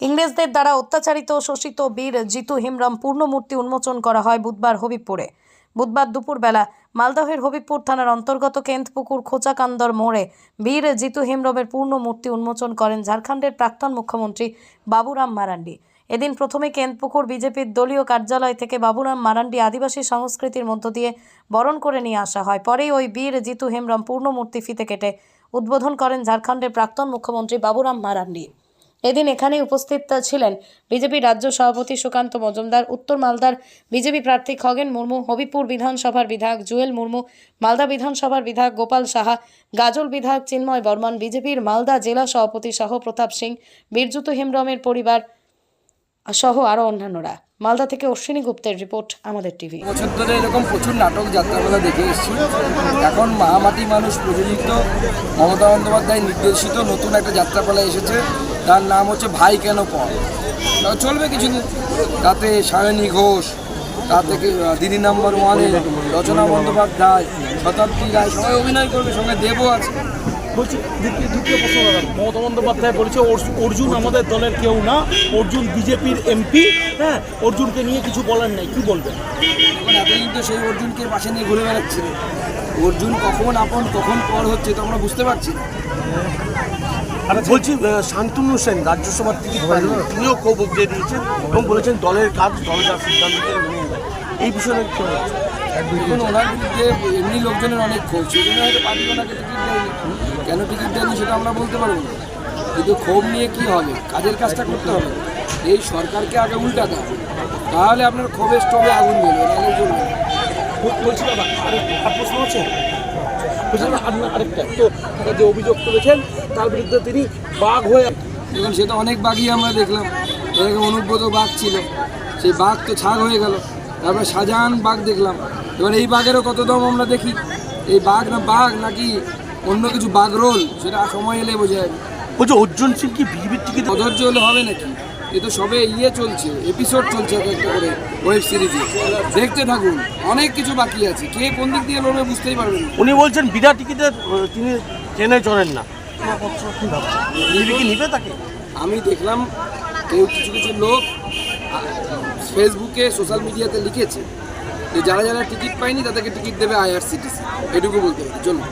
ইংরেজদের দ্বারা অত্যাচারিত শোষিত বীর জিতু হিমরাম পূর্ণমূর্তি উন্মোচন করা হয় বুধবার হবিপুরে বুধবার দুপুরবেলা মালদহের হবিবপুর থানার অন্তর্গত কেন্দ্রপুকুর খোঁচাকান্দর মোড়ে বীর জিতু হিমরমের পূর্ণ মূর্তি উন্মোচন করেন ঝাড়খণ্ডের প্রাক্তন মুখ্যমন্ত্রী বাবুরাম মারান্ডি। এদিন প্রথমে কেন্দ্রপুকুর বিজেপির দলীয় কার্যালয় থেকে বাবুরাম মারান্ডি আদিবাসী সংস্কৃতির মধ্য দিয়ে বরণ করে নিয়ে আসা হয়। পরেই ওই বীর জিতু হেমরম পূর্ণমূর্তি ফিতে কেটে উদ্বোধন করেন ঝাড়খণ্ডের প্রাক্তন মুখ্যমন্ত্রী বাবুরাম মারান্ডি। এদিন এখানে উপস্থিত ছিলেন বিজেপি রাজ্য সভাপতি সুকান্ত মজুমদার, উত্তর মালদার বিজেপি প্রার্থী খগেন মুর্মু হবিপুর বিধানসভার বিধায়ক জুয়েল মুর্মু, মালদা বিধানসভার বিধায়ক গোপাল সাহা, গাজল বিধায়ক চিন্ময় বর্মন, বিজেপির মালদা জেলা সভাপতি সহ প্রতাপ সিং বীরজুত হেমব্রমের পরিবার সহ আরও অন্যান্যরা। মালদা থেকে অশ্বিনী গুপ্তের রিপোর্ট, আমাদের টিভি। বছর ধরে এরকম প্রচুর নাটক যাত্রাপালা দেখে এসেছি। এখন মাহামাটি মানুষ প্রযোজিত মমতা বন্দ্যোপাধ্যায় নির্দেশিত নতুন একটা যাত্রাপালা এসেছে। তার নাম হচ্ছে ভাই কেন পর তা চলবে কিছুদিন। তাতে সায়নী ঘোষ তার থেকে দিদি নাম্বার ওয়ানে রচনা বন্দ্যোপাধ্যায় শতাব্দী রায় সবাই অভিনয় করবে সঙ্গে দেবও আছে। বলছি দ্বিতীয় প্রশ্ন মমতা বন্দ্যোপাধ্যায় বলেছে অর্জু- অর্জুন আমাদের দলের কেউ না অর্জুন বিজেপির এমপি হ্যাঁ অর্জুনকে নিয়ে কিছু বলার নেই কি বলবেন? এতদিন তো সেই অর্জুনকে পাশে নিয়ে ঘুরে বেড়াচ্ছে। অর্জুন কখন আপন কখন পর হচ্ছে তো আমরা বুঝতে পারছি বলছি শান্তনু সেন রাজ্যসভার টিকিট পাননি তিনিও ক্ষোভ উগড়ে দিয়েছেন এবং বলেছেন দলের কাজ দল যা সিদ্ধান্ত মেনে নেবে এই বিষয়ে কি? ওনার বিরুদ্ধে এমনি লোকজনের অনেক ক্ষোভ সেই জন্য হয়তো পার্টি ওনাকে টিকিট দেয়নি। কেন টিকিট দেয়নি সেটা আমরা বলতে পারব না। কিন্তু ক্ষোভ নিয়ে কি হবে? কাজের কাজটা করতে হবে। এই সরকারকে আগে উল্টাতে হবে। তাহলে আপনার ক্ষোভের স্টোভে আগুন দেবে নাহলে চলবে না। বল- বলছি আরেক আর প্রশ্ন আছে দাদা, আরেকটা। তো তারা যে অভিযোগ তুলেছেন তার বিরুদ্ধে তিনি বাঘ হয়ে এখন সেটা অনেক বাঘই আমরা দেখলাম। এরকম অনুব্রত বাঘ ছিল। সেই বাঘ তো ছাগ হয়ে গেল। তারপরে শাহজাহান বাঘ দেখলাম। এবার এই বাঘেরও কত দাম আমরা দেখি? এই বাঘ না বাঘ নাকি অন্য কিছু বাঘ রোল সেটা সময় এলে বোঝা যাবে। বলছি অর্জুন সিং কি বিজেপির টিকিট অধৈর্য হলে হবে নাকি? এ তো সবে ইয়ে চলছে এপিসোড চলছে এক একটা করে ওয়েব সিরিজে দেখতে থাকুন অনেক কিছু বাকি আছে। কে কোন দিক দিয়ে লড়বে বুঝতেই পারবেন উনি বলছেন বিনা টিকিটে তিনি ট্রেনে চড়েন না। কি নিবে তাকে? আমি দেখলাম কেউ কিছু কিছু লোক ফেসবুকে সোশ্যাল মিডিয়াতে লিখেছে যে যারা যারা টিকিট পায়নি তাদেরকে টিকিট দেবে আইআরসিটিসি। এটুকু বলতে পারি চলুন।